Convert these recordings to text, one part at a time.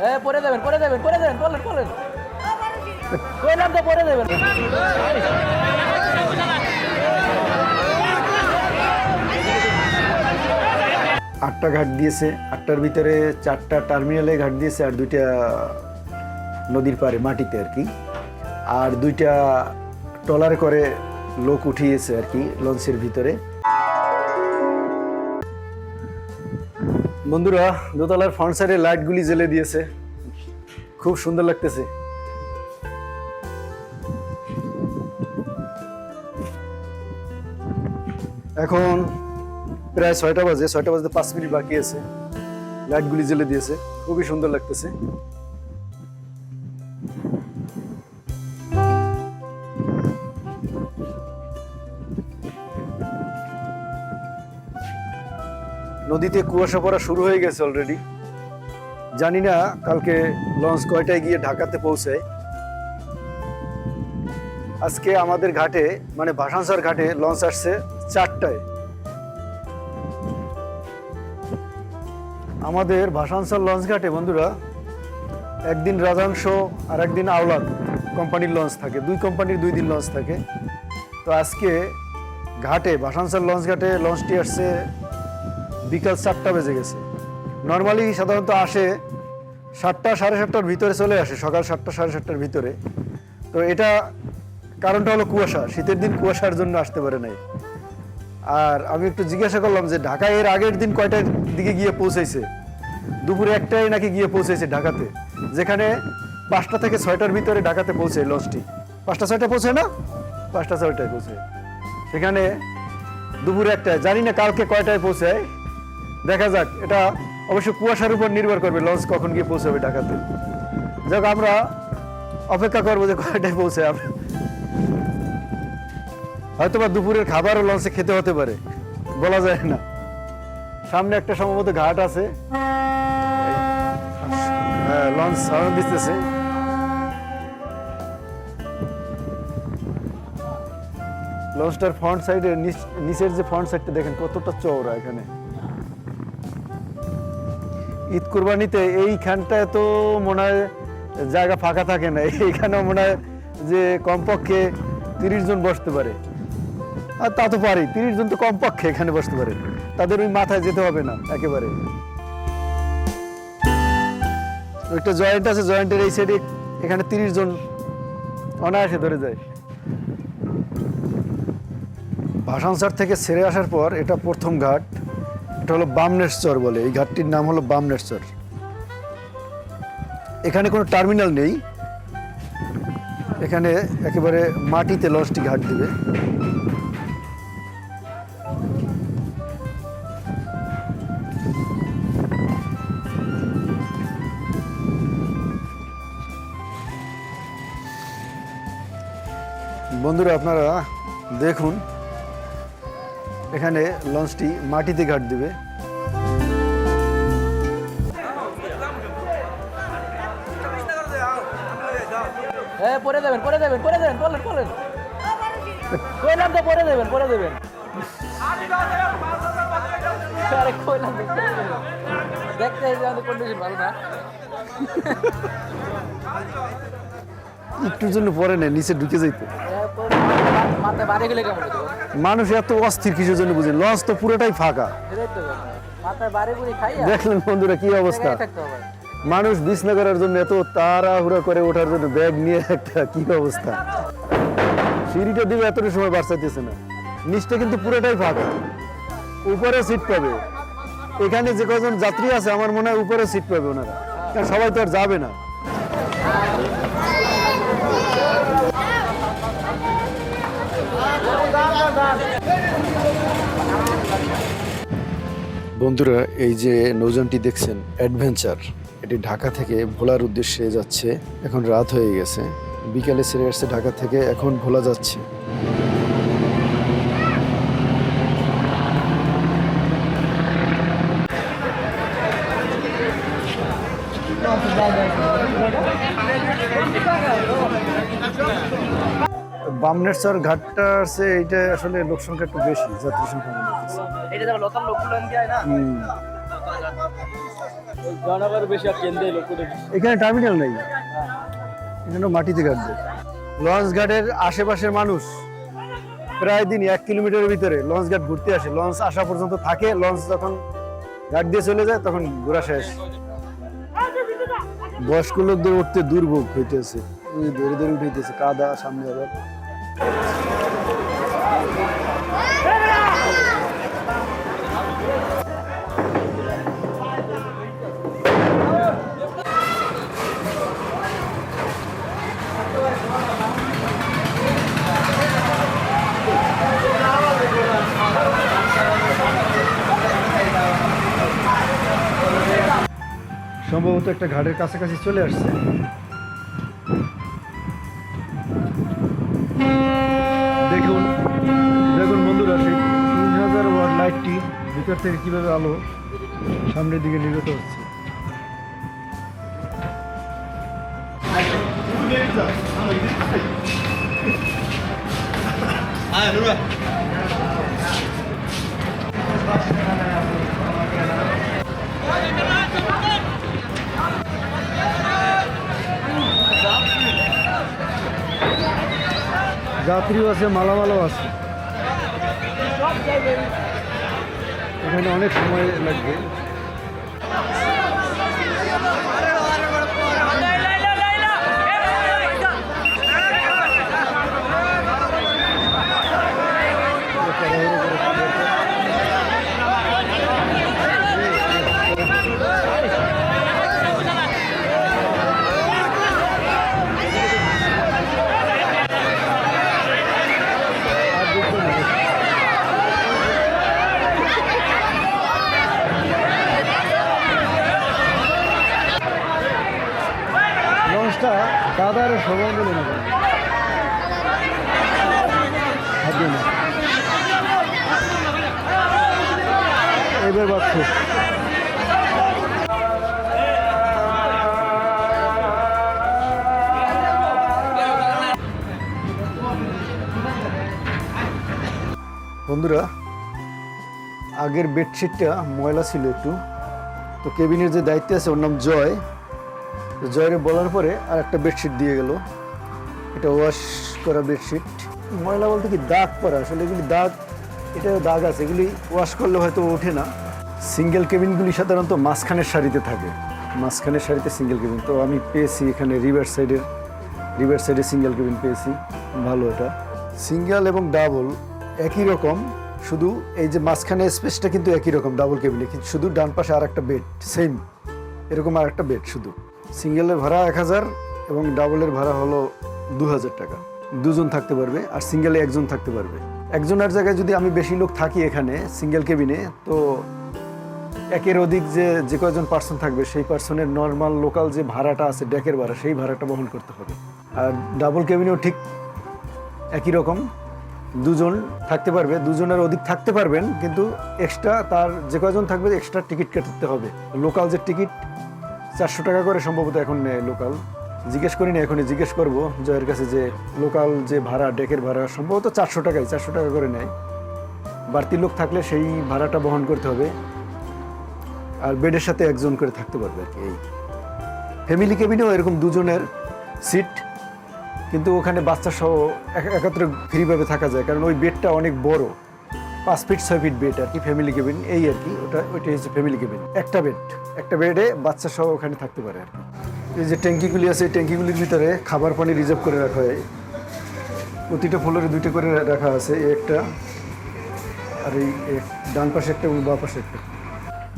হ্যাঁ পরে দেবেন পরে দেবেন পরে দেবেন বলেন বলেন কইলাম তো পরে আটটা ঘাট দিয়েছে, আটটার ভিতরে চারটা টার্মিনালে ঘাট দিয়েছে আর দুইটা নদীর পাড়ে, মাটিতে আর কি। আর দুইটা ট্রলার করে লোক উঠিয়েছে আর কি, লঞ্চের ভিতরে। বন্ধুরা, দোতলার ফ্রন্ট সাইডে লাইটগুলি জ্বেলে দিয়েছে। খুব সুন্দর লাগতেছে। এখন প্রায় ছয়টা বাজে, ছয়টা বাজতে পাঁচ মিনিট বাকি আছে। লাইটগুলি জ্বেলে দিয়েছে। খুবই সুন্দর লাগতেছে। নদীতে কুয়াশা পড়া শুরু হয়ে গেছে অলরেডি জানি না কালকে লঞ্চ কয়টায় গিয়ে ঢাকাতে পৌঁছায় আজকে আমাদের ঘাটে মানে ভাসানসার ঘাটে লঞ্চ আসছে চারটায়। আমাদের ভাসানসার লঞ্চ ঘাটে বন্ধুরা, একদিন রাজাংশ আর একদিন আওলাদ কোম্পানির লঞ্চ থাকে। দুই কোম্পানির দুই দিন লঞ্চ থাকে। তো আজকে ঘাটে, ভাসানসার লঞ্চ ঘাটে লঞ্চটি আসছে বিকাল চারটা বেজে গেছে। নর্মালি সাধারণত আসে সাতটা সাড়ে সাতটার ভিতরে চলে আসে, সকাল সাতটা সাড়ে সাতটার ভিতরে। তো এটা কারণটা হলো কুয়াশা, শীতের দিন কুয়াশার জন্য আসতে পারে নাই। আর আমি একটু জিজ্ঞাসা করলাম যে ঢাকায় এর আগের দিন কয়টার দিকে গিয়ে পৌঁছেছে দুপুরে একটাই নাকি গিয়ে পৌঁছেছে ঢাকাতে? যেখানে পাঁচটা থেকে ছয়টার ভিতরে ঢাকাতে পৌঁছে লঞ্চটি। পাঁচটা ছয়টা পৌঁছে না? পাঁচটা ছয়টায় পৌঁছে সেখানে দুপুরে একটায়, জানি না কালকে কয়টায় পৌঁছায়। দেখা যাক, এটা অবশ্য কুয়াশার উপর নির্ভর করবে লঞ্চ কখন গিয়ে পৌঁছাবে ঢাকাতে। যাক, আমরা অপেক্ষা করব যে কয়টায় পৌঁছে আমরা। হয়তো বা দুপুরের খাবারও লঞ্চে খেতে হতে পারে, বলা যায় না। সামনে একটা সম্ভবত ঘাট আছে। হ্যাঁ লঞ্চ হর্ন দিতেছে। লঞ্চটার ফ্রন্ট সাইডে নিচের যে ফ্রন্ট সাইডটা দেখেন, কতটা চওড়া এখানে। ঈদ কুরবানিতে এইখানটায় তো মনে হয় জায়গা ফাঁকা থাকে না। এইখানেও মনে হয় যে কমপক্ষে তিরিশ জন বসতে পারে। আর তা তো পারি, তিরিশ জন তো কমপক্ষে এখানে বসতে পারে। তাদের ওই মাথায় যেতে হবে না, একেবারে। একটা জয়েন্ট আছে জয়েন্টের এই সাইডে এখানে তিরিশ জন অনায়াসে ধরে যায়। ভাসানসার থেকে ছেড়ে আসার পর এটা প্রথম ঘাট। এটা হলো বামনেশ্বর বলে। এই ঘাটটির নাম হলো বামনেশ্বর এখানে কোনো টার্মিনাল নেই। এখানে একেবারে মাটিতে লঞ্চটি ঘাট দেবে। বন্ধুরা, আপনারা দেখুন এখানে লঞ্চটি মাটিতে ঘাট দেবে। হ্যাঁ পরে দেবেন পরে দেবেন পরে দেবেন বলেন বলেন কইলাম তো পরে দেবেন পরে দেবেন আরে কইলাম তো পরে দেবেন। দেখতে আমাদের কন্ডিশন ভালো না। একটুর জন্য পরে নেই নিচে ঢুকে যাইতে। মানুষ এত অস্থির কিসের জন্য বুঝে? লঞ্চ তো পুরোটাই ফাঁকা। দেখলেন বন্ধুরা কি অবস্থা? মানুষ বিছনা করার জন্য এত তাড়াহুড়া করে ওঠার জন্য ব্যাগ নিয়ে একটা কি অবস্থা? সিঁড়িটা দিবে এতটা সময় বাঁচাইতেছে না। নিচটা কিন্তু পুরোটাই ফাঁকা। উপরে সিট পাবে। এখানে যে কজন যাত্রী আছে আমার মনে হয় উপরে সিট পাবে ওনারা। সবাই তো আর যাবে না। বন্ধুরা, এই যে নৌযানটি দেখছেন, অ্যাডভেঞ্চার। এটি ঢাকা থেকে ভোলার উদ্দেশ্যে যাচ্ছে। এখন রাত হয়ে গেছে। বিকালে ছেড়ে আসছে ঢাকা থেকে, এখন ভোলা যাচ্ছে। বামনেশ্বর ঘাটটা আছে, এইটা আসলে লোক সংখ্যা একটু বেশি, যাত্রী সংখ্যা এটা দেখো লোকাল লোকগুলো যায় না? হুম। বেশি কেন্দ্রে লোক এখানে টার্মিনাল নেই। এখানে মাটিতে ঘাটবে লঞ্চ ঘাটের আশেপাশের মানুষ প্রায় দিন এক কিলোমিটারের ভিতরে লঞ্চ ঘাট ঘুরতে আসে। লঞ্চ আসা পর্যন্ত থাকে। লঞ্চ যখন ঘাট দিয়ে চলে যায় তখন ঘোরা শেষ। বয়স্ক লোকদের উঠতে দুর্ভোগ হইতেছে। ধরে ধরে উঠেছে কাদা সামনে আবার। সম্ভবত একটা ঘাটের কাছাকাছি চলে আসছে। দেখুন দেখুন বন্ধুরা, সেই তিন হাজার ওয়াট লাইটটি ভিতর থেকে কীভাবে আলো সামনের দিকে নির্গত হচ্ছে। যাত্রীও আছে মালামালও আছে। এখানে অনেক সময় লাগবে। কাদার সবাই মিলে নেবে এবার বাচ্চু বন্ধুরা, আগের বেডশিটটা ময়লা ছিল একটু। তো কেবিনের যে দায়িত্বে আছে, ওর নাম জয়। জয়রে বলার পরে আর একটা বেডশিট দিয়ে গেল। এটা ওয়াশ করা বেডশিট ময়লা বলতে কি দাগ পড়া? আসলে এগুলি দাগ, এটা দাগ আছে। এগুলি ওয়াশ করলে হয়তো ওঠে না। সিঙ্গেল কেবিনগুলি সাধারণত মাঝখানের সারিতে থাকে। মাঝখানের সারিতে সিঙ্গেল কেবিন তো আমি পেয়েছি এখানে রিভার সাইডের রিভার সাইডে সিঙ্গেল কেবিন পেয়েছি। ভালো এটা। সিঙ্গেল এবং ডাবল একই রকম। শুধু এই যে মাঝখানে স্পেসটা কিন্তু একই রকম ডাবল কেবিনে কিন্তু শুধু ডান পাশে আর একটা বেড সেম এরকম আর একটা বেড শুধু। সিঙ্গেলের ভাড়া এক হাজার এবং ডাবলের ভাড়া হলো দু হাজার টাকা। দুজন থাকতে পারবে আর সিঙ্গেলে একজন থাকতে পারবে। একজনের জায়গায় যদি আমি বেশি লোক থাকি এখানে, সিঙ্গেল কেবিনে, তো একের অধিক যে যে কয়জন পার্সন থাকবে, সেই পার্সনের নর্মাল লোকাল যে ভাড়াটা আছে ডেকের ভাড়া, সেই ভাড়াটা বহন করতে হবে। আর ডাবল কেবিনেও ঠিক একই রকম। দুজন থাকতে পারবে, দুজনের অধিক থাকতে পারবেন, কিন্তু এক্সট্রা তার যে কয়জন থাকবে এক্সট্রা টিকিট কাটতে হবে। লোকাল যে টিকিট চারশো টাকা করে সম্ভবত এখন নেয় লোকাল। জিজ্ঞেস করি না এখনই জিজ্ঞেস করব জয়ের কাছে যে লোকাল যে ভাড়া, ডেকের ভাড়া, সম্ভবত চারশো টাকাই চারশো টাকা করে নেয়। বাড়তি লোক থাকলে সেই ভাড়াটা বহন করতে হবে। আর বেডের সাথে একজন করে থাকতে পারবে আর কি, এই। ফ্যামিলি কেবিনেও এরকম দুজনের সিট কিন্তু ওখানে বাচ্চা সহ এক- একত্রে ফ্রিভাবে থাকা যায়, কারণ ওই বেডটা অনেক বড়। পাঁচ ফিট, ছয় ফিট বেড আর কি ফ্যামিলি কেবিন এই আর কি, ওটা ওইটা হচ্ছে ফ্যামিলি কেবিন একটা বেড। একটা বেডে বাচ্চা সহ ওখানে থাকতে পারে। আর এই যে ট্যাঙ্কিগুলি আছে, এই ট্যাঙ্কিগুলির ভিতরে খাবার পানি রিজার্ভ করে রাখা হয়। প্রতিটা ফ্লোরে দুইটা করে রাখা আছে একটা আর এই ডান পাশে একটা এবং বাঁ পাশে একটা।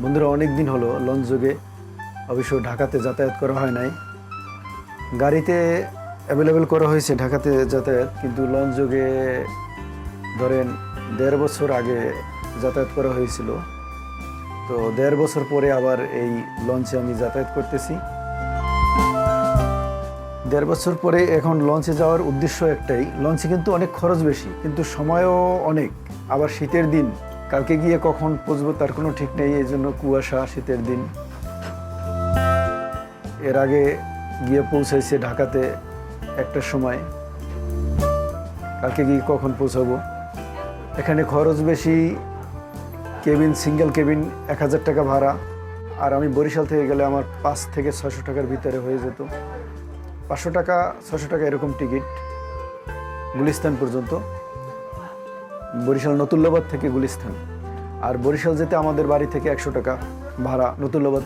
বন্ধুরা অনেক দিন হলো, লঞ্চ যোগে অবশ্য ঢাকাতে যাতায়াত করা হয় নাই। গাড়িতে অ্যাভেলেবেল করা হয়েছে ঢাকাতে যাতায়াত, কিন্তু লঞ্চ যোগে ধরেন দেড় বছর আগে যাতায়াত করা হয়েছিল। তো দেড় বছর পরে আবার এই লঞ্চে আমি যাতায়াত করতেছি। দেড় বছর পরে এখন লঞ্চে যাওয়ার উদ্দেশ্য একটাই লঞ্চে কিন্তু অনেক খরচ বেশি, কিন্তু সময়ও অনেক। আবার শীতের দিন, কালকে গিয়ে কখন পৌঁছবো তার কোনো ঠিক নেই, এই জন্য কুয়াশা, শীতের দিন। এর আগে গিয়ে পৌঁছাইছে ঢাকাতে একটা সময়। কালকে গিয়ে কখন পৌঁছাবো? এখানে খরচ বেশি কেবিন, সিঙ্গেল কেবিন, এক হাজার টাকা ভাড়া। আর আমি বরিশাল থেকে গেলে আমার পাঁচ থেকে ছশো টাকার ভিতরে হয়ে যেত। পাঁচশো টাকা ছশো টাকা এরকম টিকিট গুলিস্তান পর্যন্ত। বরিশাল নতুল্লাবাদ থেকে গুলিস্তান। আর বরিশাল যেতে আমাদের বাড়ি থেকে একশো টাকা ভাড়া নতুল্লাবাদ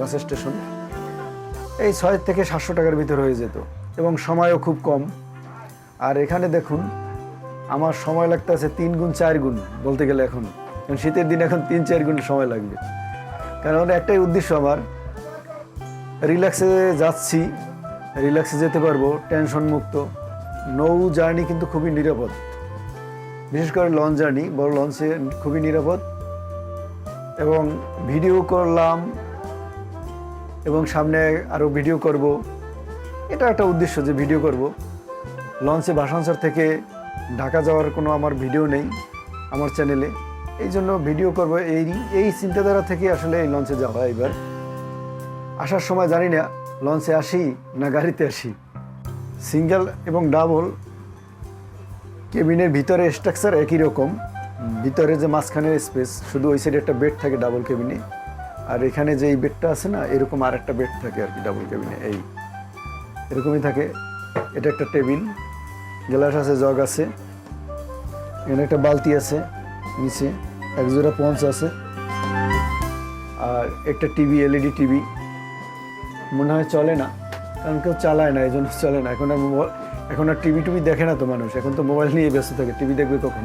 বাস স্টেশন। এই ছয় থেকে সাতশো টাকার ভিতরে হয়ে যেত। এবং সময়ও খুব কম। আর এখানে দেখুন, আমার সময় লাগতে আছে তিন গুণ চার গুণ বলতে গেলে এখন। কারণ শীতের দিন এখন তিন, চার গুণ সময় লাগবে। কারণ একটাই উদ্দেশ্য আমার রিল্যাক্সে যাচ্ছি রিল্যাক্সে যেতে পারব টেনশন মুক্ত। নৌ জার্নি কিন্তু খুবই নিরাপদ। বিশেষ করে লঞ্চ জার্নি বড় লঞ্চে খুবই নিরাপদ। এবং ভিডিও করলাম, এবং সামনে আরও ভিডিও করব। এটা একটা উদ্দেশ্য যে ভিডিও করব। লঞ্চে ভাসানসর থেকে ঢাকা যাওয়ার কোনো আমার ভিডিও নেই আমার চ্যানেলে এই জন্য ভিডিও করব এই এই চিন্তাধারা থেকে আসলে এই লঞ্চে যাওয়া এবার। আসার সময় জানি না, লঞ্চে আসি না গাড়িতে আসি। সিঙ্গেল এবং ডাবল কেবিনের ভিতরে স্ট্রাকচার একই রকম। ভিতরে যে মাঝখানের স্পেস, শুধু ওই সাইডে একটা বেড থাকে ডাবল কেবিনে আর এখানে যে এই বেডটা আছে না, এরকম আর একটা বেড থাকে আর কি ডাবল কেবিনে এই। এরকমই থাকে। এটা একটা টেবিল, গ্লাস আছে, জগ আছে। এখানে একটা বালতি আছে, নিচে। এক জোড়া পঞ্চ আছে। আর একটা টিভি এলইডি টিভি। মনে হয় চলে না, কারণ কেউ চালায় না, এই জন্য চলে না। এখন আর মোবাইল, এখন আর টিভি টুভি দেখে না তো মানুষ। এখন তো মোবাইল নিয়ে ব্যস্ত থাকে, টিভি দেখবে কখন?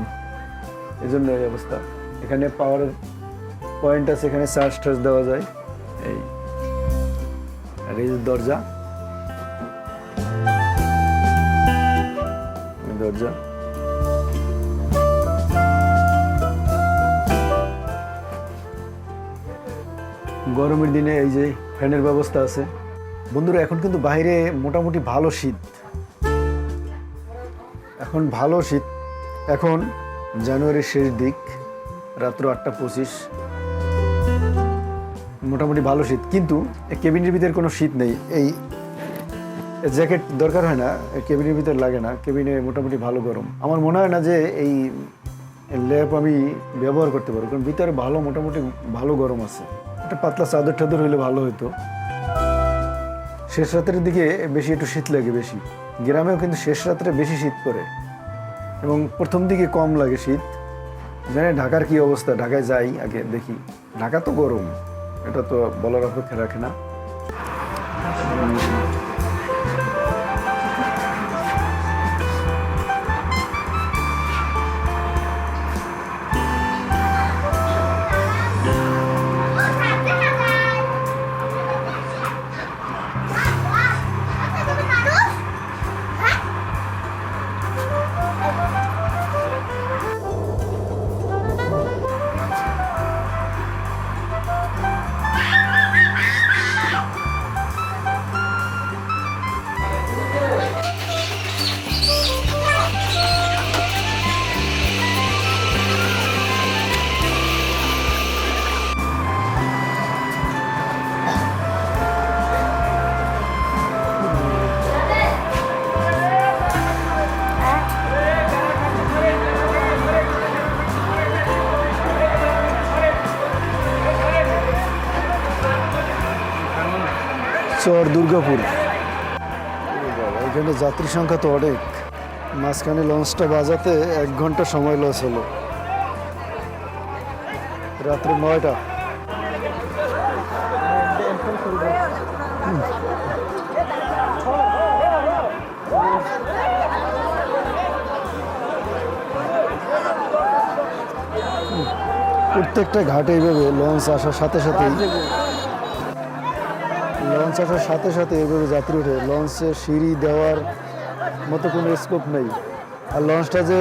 এই জন্য এই অবস্থা। এখানে পাওয়ার পয়েন্ট আছে, এখানে চার্জ টার্জ দেওয়া যায়। এই। আর এই দরজা। দরজা। গরমের দিনে এই যে ফ্যানের ব্যবস্থা আছে। বন্ধুরা, এখন কিন্তু বাইরে মোটামুটি ভালো শীত। এখন ভালো শীত। এখন জানুয়ারির শেষ দিক, রাত্র আটটা পঁচিশ। মোটামুটি ভালো শীত। কিন্তু কেবিনের ভিতরে কোনো শীত নেই। এই জ্যাকেট দরকার হয় না কেবিনের ভিতরে লাগে না। কেবিনে মোটামুটি ভালো গরম। আমার মনে হয় না যে এই ল্যাপ আমি ব্যবহার করতে পারব। কারণ ভিতরে ভালো, মোটামুটি ভালো গরম আছে। একটা পাতলা চাদর টাদর হইলে ভালো হতো শেষ রাতের দিকে বেশি একটু শীত লাগে বেশি। গ্রামেও কিন্তু শেষ রাত্রে বেশি শীত পড়ে। এবং প্রথম দিকে কম লাগে শীত। জানি ঢাকার কি অবস্থা, ঢাকায় যাই আগে দেখি। ঢাকা তো গরম, এটা তো বলার অপেক্ষা রাখে না। চর, দুর্গাপুর। এখানে যাত্রী সংখ্যা তো অনেক। মাঝখানে লঞ্চটা বাজাতে এক ঘণ্টা সময় লস হলো। রাত্রে নয়টা। প্রত্যেকটা ঘাটে এইভাবে লঞ্চ আসার সাথে সাথেই লঞ্চ আসার সাথে সাথে এভাবে যাত্রী ওঠে। লঞ্চে সিঁড়ি দেওয়ার মতো কোনো স্কোপ নেই। আর লঞ্চটা যে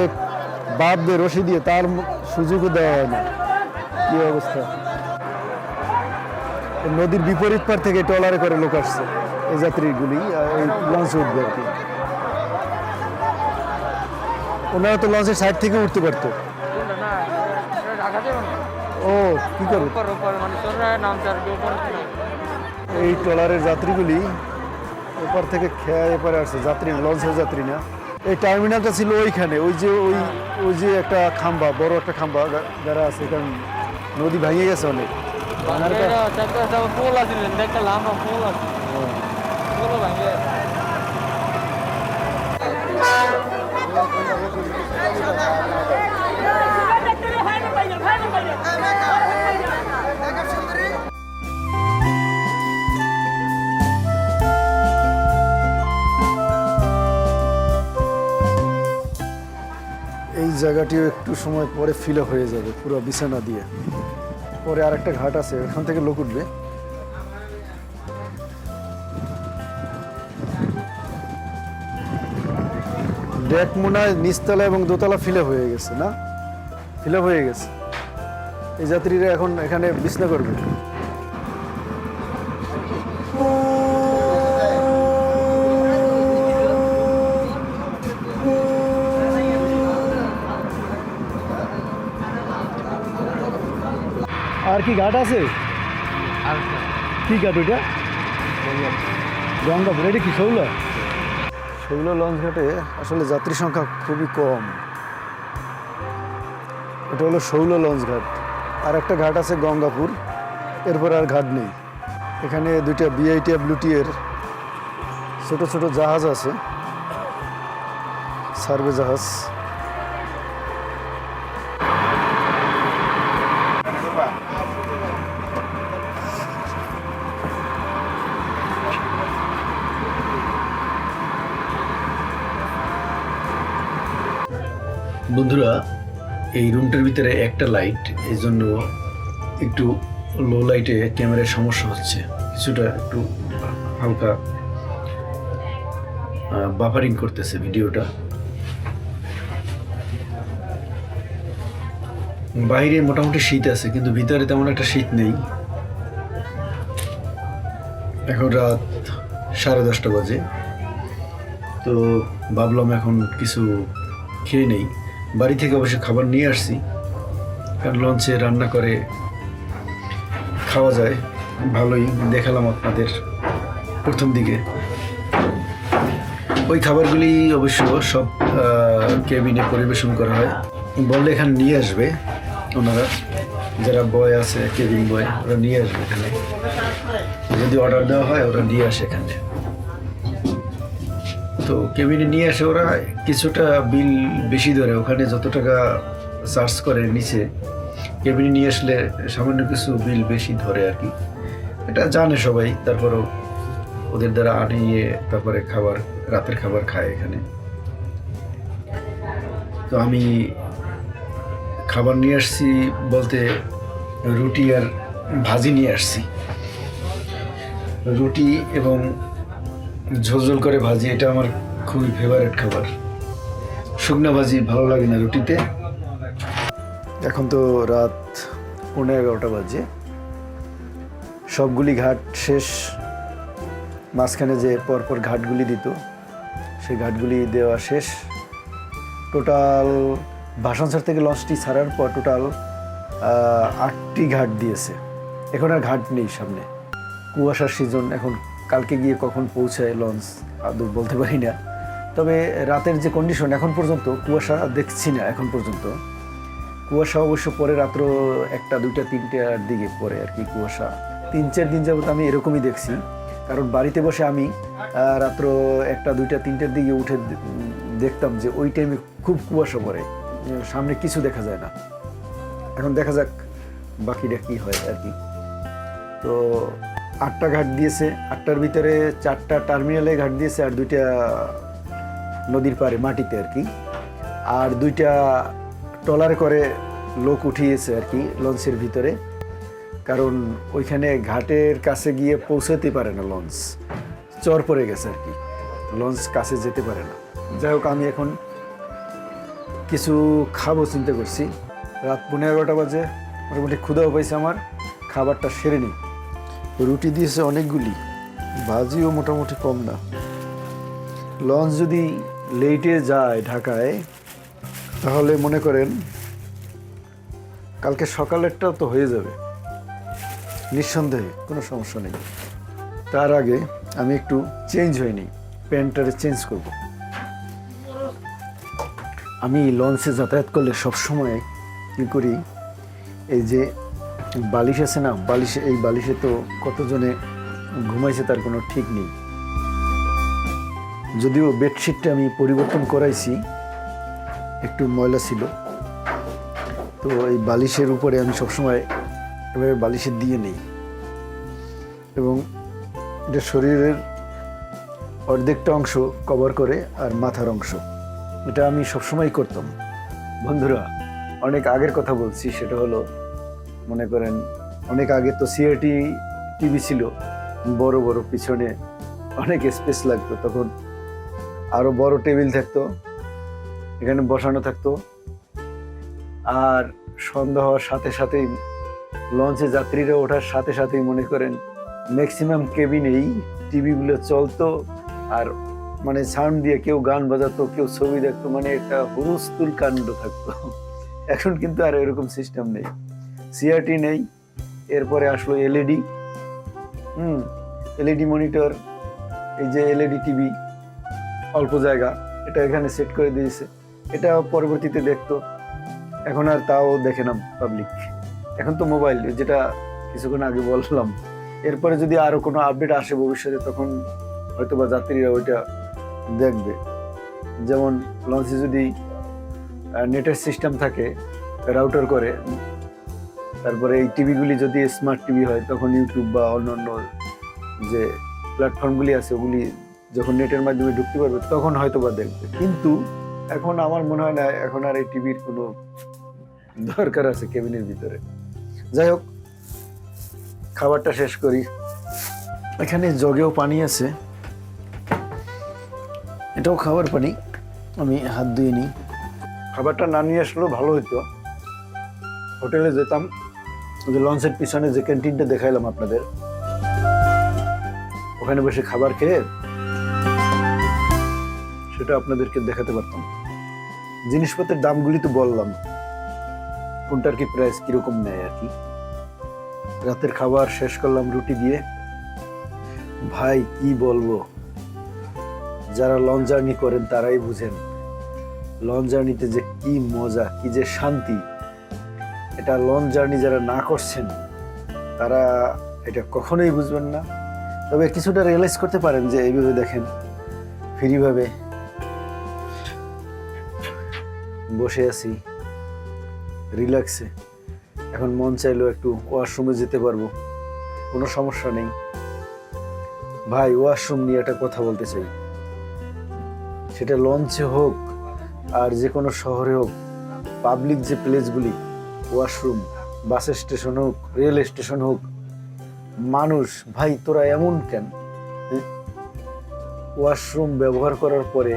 বাদ দিয়ে রশি দিয়ে তার সুযোগও দেওয়া হয় না। কি অবস্থা? নদীর বিপরীত পার থেকে ট্রলারে করে লোক আসছে এই যাত্রীগুলি এই লঞ্চে উঠবে আর কি। ওনারা তো লঞ্চের সাইড থেকে উঠতে পারতো। ও কি করবে এই ট্রলারের যাত্রীগুলি ওপার থেকে খেয়া এপারে আসছে যাত্রী না, লঞ্চের যাত্রী না। এই টার্মিনালটা ছিল ওইখানে ওই যে ওই ওই যে একটা খাম্বা বড় একটা খাম্বা যারা আছে কারণ নদী ভাঙিয়ে গেছে অনেক। ভাঙার জায়গাটিও একটু সময় পরে ফিল হয়ে যাবে, পুরো বিছানা দিয়ে। পরে আর একটা ঘাট আছে, ওখান থেকে লোক উঠবে। ডেক নিচতলা এবং দোতলা ফিলে হয়ে গেছে, না? ফিলে হয়ে গেছে। এই যাত্রীরা এখন এখানে বিছনা করবে। কি ঘাট আছে? কি ঘাট ওইটা? গঙ্গাপুর। এটা কি শৌলা? শৌলা লঞ্চ ঘাটে আসলে যাত্রী সংখ্যা খুবই কম। এটা হলো শৌলা লঞ্চ ঘাট। আর একটা ঘাট আছে গঙ্গাপুর এরপর আর ঘাট নেই। এখানে দুইটা বিআইটিএফ এর ছোট ছোট জাহাজ আছে। সার্ভে জাহাজ। বন্ধুরা, এই রুমটার ভিতরে একটা লাইট এই জন্য একটু লো লাইটে ক্যামেরার সমস্যা হচ্ছে। কিছুটা একটু হালকা বাফারিং করতেছে ভিডিওটা। বাইরে মোটামুটি শীত আছে, কিন্তু ভিতরে তেমন একটা শীত নেই। এখন রাত সাড়ে দশটা বাজে। তো ভাবলাম এখন কিছু খেয়ে নেই। বাড়ি থেকে অবশ্য খাবার নিয়ে আসছি। কারণ লঞ্চে রান্না করে খাওয়া যায়। ভালোই দেখালাম আপনাদের প্রথম দিকে। ওই খাবারগুলি অবশ্য সব কেবিনে পরিবেশন করা হয়। বললে এখানে নিয়ে আসবে ওনারা। যারা বয় আছে কেবিন বয় ওরা নিয়ে আসবে এখানে। যদি অর্ডার দেওয়া হয়, ওরা নিয়ে আসে এখানে। তো কেবিনে নিয়ে আসে ওরা কিছুটা বিল বেশি ধরে, ওখানে যত টাকা চার্জ করে নিচে, কেবিনে নিয়ে আসলে সামান্য কিছু বিল বেশি ধরে আর কি। এটা জানে সবাই, তারপরও ওদের দ্বারা আনিয়ে তারপরে খাবার, রাতের খাবার খায় এখানে। তো আমি খাবার নিয়ে আসছি বলতে রুটি আর ভাজি নিয়ে আসছি। রুটি এবং ঝোলঝোল করে ভাজি, এটা আমার খুবই ফেভারিট খাবার। শুকনো ভাজি ভালো লাগে না রুটিতে। এখন তো রাত পনেরো এগারোটা বাজে। সবগুলি ঘাট শেষ। মাঝখানে যে পরপর ঘাটগুলি দিত, সেই ঘাটগুলি দেওয়া শেষ। টোটাল ভাসানসার থেকে লঞ্চটি ছাড়ার পর টোটাল আটটি ঘাট দিয়েছে। এখন আর ঘাট নেই সামনে। কুয়াশার সিজন এখন কালকে গিয়ে কখন পৌঁছায় লঞ্চ আদৌ বলতে পারি না। তবে রাতের যে কন্ডিশন এখন পর্যন্ত, কুয়াশা দেখছি না এখন পর্যন্ত। কুয়াশা অবশ্য পরে রাত্র একটা, দুইটা, তিনটার দিকে পরে আর কি কুয়াশা। তিন, চার দিন যাবত আমি এরকমই দেখছি। কারণ বাড়িতে বসে আমি রাত্র একটা, দুইটা, তিনটার দিকে উঠে দেখতাম যে ওই টাইমে খুব কুয়াশা পড়ে। সামনে কিছু দেখা যায় না। এখন দেখা যাক বাকিটা কি হয় আর কি। তো আটটা ঘাট দিয়েছে, আটটার ভিতরে চারটা টার্মিনালে ঘাট দিয়েছে আর দুইটা নদীর পাড়ে মাটিতে আর কি। আর দুইটা ট্রলারে করে লোক উঠিয়েছে আর কি লঞ্চের ভিতরে। কারণ ওইখানে ঘাটের কাছে গিয়ে পৌঁছাতে পারে না লঞ্চ। চর পড়ে গেছে আর কি। লঞ্চ কাছে যেতে পারে না। যাই হোক, আমি এখন কিছু খাব চিন্তা করছি। রাত পনেরো এগারোটা বাজে। মোটামুটি ক্ষুদাও পাইছে আমার। খাবারটা সেরে নিই। রুটি দিয়েছে অনেকগুলি। ভাজিও মোটামুটি কম না। লঞ্চ যদি লেটে যায় ঢাকায়, তাহলে মনে করেন কালকে সকালেরটাও তো হয়ে যাবে। নিঃসন্দেহে কোনো সমস্যা নেই। তার আগে আমি একটু চেঞ্জ হয়নি প্যান্টটারে চেঞ্জ করব। আমি লঞ্চে যাতায়াত করলে সবসময় কী করি, এই যে বালিশ আছে না? বালিশে, এই বালিশে তো কতজনে ঘুমাইছে তার কোনো ঠিক নেই। যদিও বেডশিটটা আমি পরিবর্তন করাইছি, একটু ময়লা ছিল। তো এই বালিশের উপরে আমি সবসময় এভাবে বালিশে দিয়ে নেই। এবং এটা শরীরের অর্ধেকটা অংশ কভার করে আর মাথার অংশ। এটা আমি সবসময় করতাম। বন্ধুরা, অনেক আগের কথা বলছি, সেটা হলো মনে করেন, অনেক আগে তো সিআরটি টিভি ছিল, বড় বড় পিছনে অনেক স্পেস লাগতো, তখন আরও বড় টেবিল থাকতো, এখানে বসানো থাকতো। আর সন্ধ্যা হওয়ার সাথে সাথেই লঞ্চে যাত্রীরা ওঠার সাথে সাথেই মনে করেন ম্যাক্সিমাম কেবিনেই টিভিগুলো চলতো, আর মানে সাউন্ড দিয়ে কেউ গান বাজাতো, কেউ ছবি দেখতো মানে একটা হুলস্থুল কাণ্ড থাকতো। এখন কিন্তু আর এরকম সিস্টেম নেই। সিআরটি নেই, এরপরে আসলো এলইডি হুম এলইডি মনিটর এই যে এলইডি টিভি অল্প জায়গা, এটা এখানে সেট করে দিয়েছে। এটা পরবর্তীতে দেখতো, এখন আর তাও দেখে না পাবলিক এখন তো মোবাইল যেটা কিছুক্ষণ আগে বললাম। এরপরে যদি আরও কোনো আপডেট আসে ভবিষ্যতে, তখন হয়তো বা যাত্রীরা ওইটা দেখবে। যেমন লঞ্চে যদি নেটের সিস্টেম থাকে রাউটার করে তারপরে এই টিভিগুলি যদি স্মার্ট টিভি হয়, তখন ইউটিউব বা অন্যান্য যে প্ল্যাটফর্মগুলি আছে, ওগুলি যখন নেটের মাধ্যমে ঢুকতে পারবে, তখন হয়তো বা দেখবে। কিন্তু এখন আমার মনে হয় না, এখন আর এই টিভির কোনো দরকার আছে কেবিনের ভিতরে। যাই হোক, খাবারটা শেষ করি। এখানে জগেও পানি আছে। এটাও খাবার পানি। আমি হাত ধুয়ে নিই। খাবারটা না নিয়ে আসলেও ভালো হতো হোটেলে যেতাম। যে লঞ্চের পিছনে যে ক্যান্টিনটা দেখাইলাম আপনাদের, ওখানে বসে খাবার খেয়ে সেটা আপনাদেরকে দেখাতে পারতাম। জিনিসপত্রের দামগুলি তো বললাম, কোনটার কি প্রাইস কীরকম নেয় আর কি? রাতের খাবার শেষ করলাম রুটি দিয়ে। ভাই, কি বলব? যারা লঞ্চ জার্নি করেন তারাই বুঝেন লঞ্চ জার্নিতে যে কি মজা, কি যে শান্তি। এটা লং জার্নি যারা না করছেন, তারা এটা কখনোই বুঝবেন না। তবে কিছুটা রিয়েলাইজ করতে পারেন যে এইভাবে দেখেন ফ্রিভাবে বসে আছি রিল্যাক্সে এখন মন চাইলেও একটু ওয়াশরুমে যেতে পারব, কোনো সমস্যা নেই। ভাই ওয়াশরুম নিয়ে একটা কথা বলতে চাই। সেটা লঞ্চে হোক আর যে কোনো শহরে হোক পাবলিক যে প্লেসগুলি ওয়াশরুম, বাস স্টেশন হোক, রেল স্টেশন হোক, মানুষ, ভাই, তোরা এমন কেন? ওয়াশরুম ব্যবহার করার পরে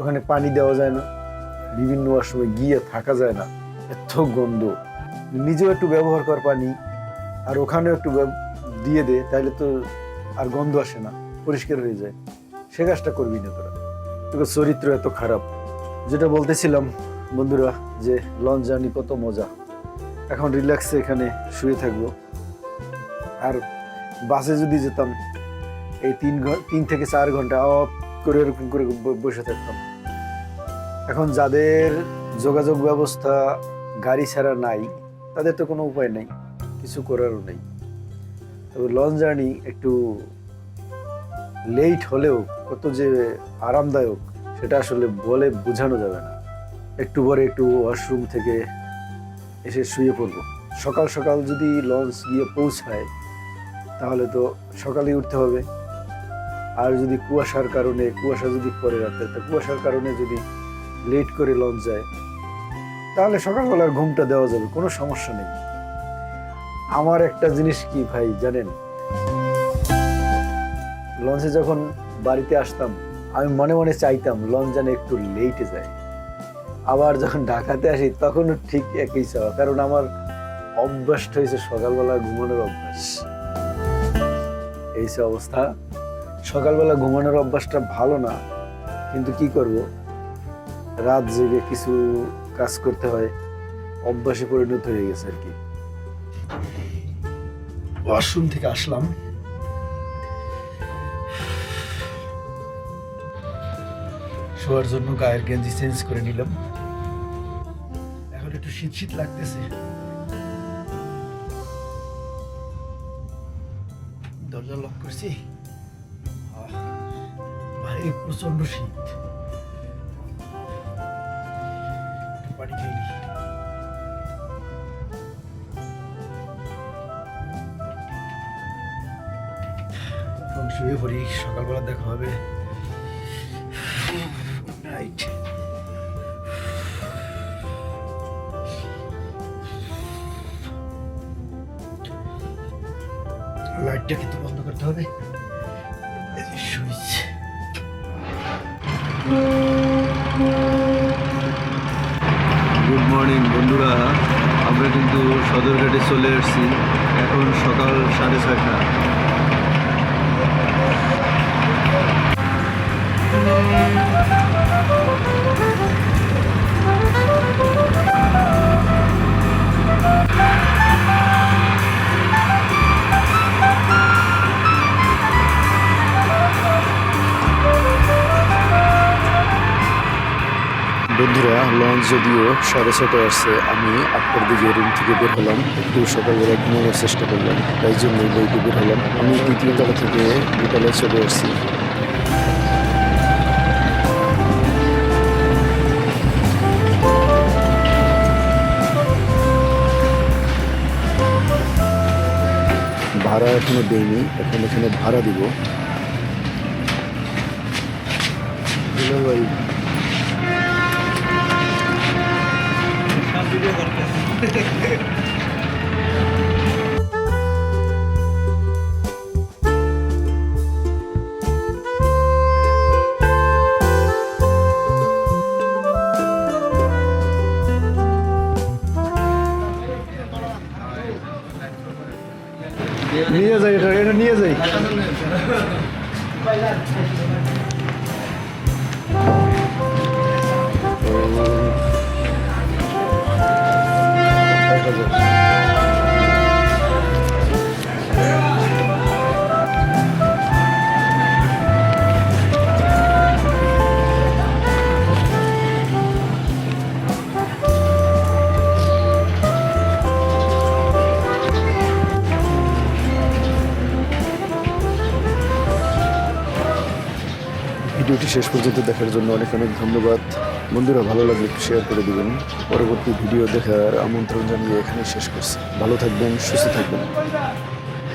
ওখানে পানি দেওয়া যায় না, বিভিন্ন ওয়াশরুমে গিয়ে থাকা যায় না, এত গন্ধ। নিজেও একটু ব্যবহার কর পানি, আর ওখানেও একটু দিয়ে দে তাহলে তো আর গন্ধ আসে না, পরিষ্কার হয়ে যায়। সে কাজটা করবি না তোরা। তোকে চরিত্র এত খারাপ। যেটা বলতেছিলাম বন্ধুরা, যে লঞ্চ জার্নি কত মজা। এখন রিল্যাক্সে এখানে শুয়ে থাকব। আর বাসে যদি যেতাম, এই তিন তিন থেকে চার ঘণ্টা অফ করে এরকম করে বসে থাকতাম। এখন যাদের যোগাযোগ ব্যবস্থা গাড়ি ছাড়া নাই, তাদের তো কোনো উপায় নেই, কিছু করারও নেই। তবে লঞ্চ জার্নি একটু লেট হলেও কত যে আরামদায়ক, সেটা আসলে বলে বোঝানো যাবে না। একটু পরে একটু ওয়াশরুম থেকে এসে শুয়ে পড়ব। সকাল সকাল যদি লঞ্চ গিয়ে পৌঁছায়, তাহলে তো সকালেই উঠতে হবে। আর যদি কুয়াশার কারণে, কুয়াশা যদি পরে রাতে, তা কুয়াশার কারণে যদি লেট করে লঞ্চ যায়, তাহলে সকালবেলার ঘুমটা দেওয়া যাবে, কোনো সমস্যা নেই। আমার একটা জিনিস কি ভাই, জানেন? লঞ্চে যখন বাড়িতে আসতাম, আমি মনে মনে চাইতাম লঞ্চ যেন একটু লেটে যায়। আবার যখন ঢাকাতে আসি তখনও ঠিক একই চাওয়া কারণ আমার অভ্যাসটা হয়েছে সকালবেলা ঘুমানোর অভ্যাস। এই সে অবস্থা, সকালবেলা ঘুমানোর অভ্যাসটা ভালো না, কিন্তু কি করব? রাত জেগে কিছু কাজ করতে হয়, অভ্যাসে পরিণত হয়ে গেছে আর কি। ওয়াশরুম থেকে আসলাম। শোয়ার জন্য গায়ের গেঞ্জি চেঞ্জ করে নিলাম। শীত শীত লাগতেছে। দরজা লক করছি। বাইরে প্রচণ্ড শীত। পানি খাইনি শুয়ে পড়ি, সকালবেলা দেখা হবে। চলে এসেছি। এখন সকাল সাড়ে ছয়টা। বন্ধুরা, লঞ্চ যদিও সাড়ে ছটায় আসছে, আমি আটটার দিকে রুম থেকে বের হলাম। একটু সকালবেলা ঘুমানোর চেষ্টা করলাম, তাই জন্য বইতে বের হলাম। আমি দ্বিতীয় তলা থেকে বিকালে চলে আসছি। ভাড়া এখনও দেয়নি এখন এখানে ভাড়া দিব। এটা নিয়ে যাই ভিডিওটি শেষ পর্যন্ত দেখার জন্য অনেক অনেক ধন্যবাদ। বন্ধুরা, ভালো লাগলে একটু শেয়ার করে দেবেন। পরবর্তী ভিডিও দেখার আমন্ত্রণ জানিয়ে এখানে শেষ করছি। ভালো থাকবেন, সুস্থ থাকবেন।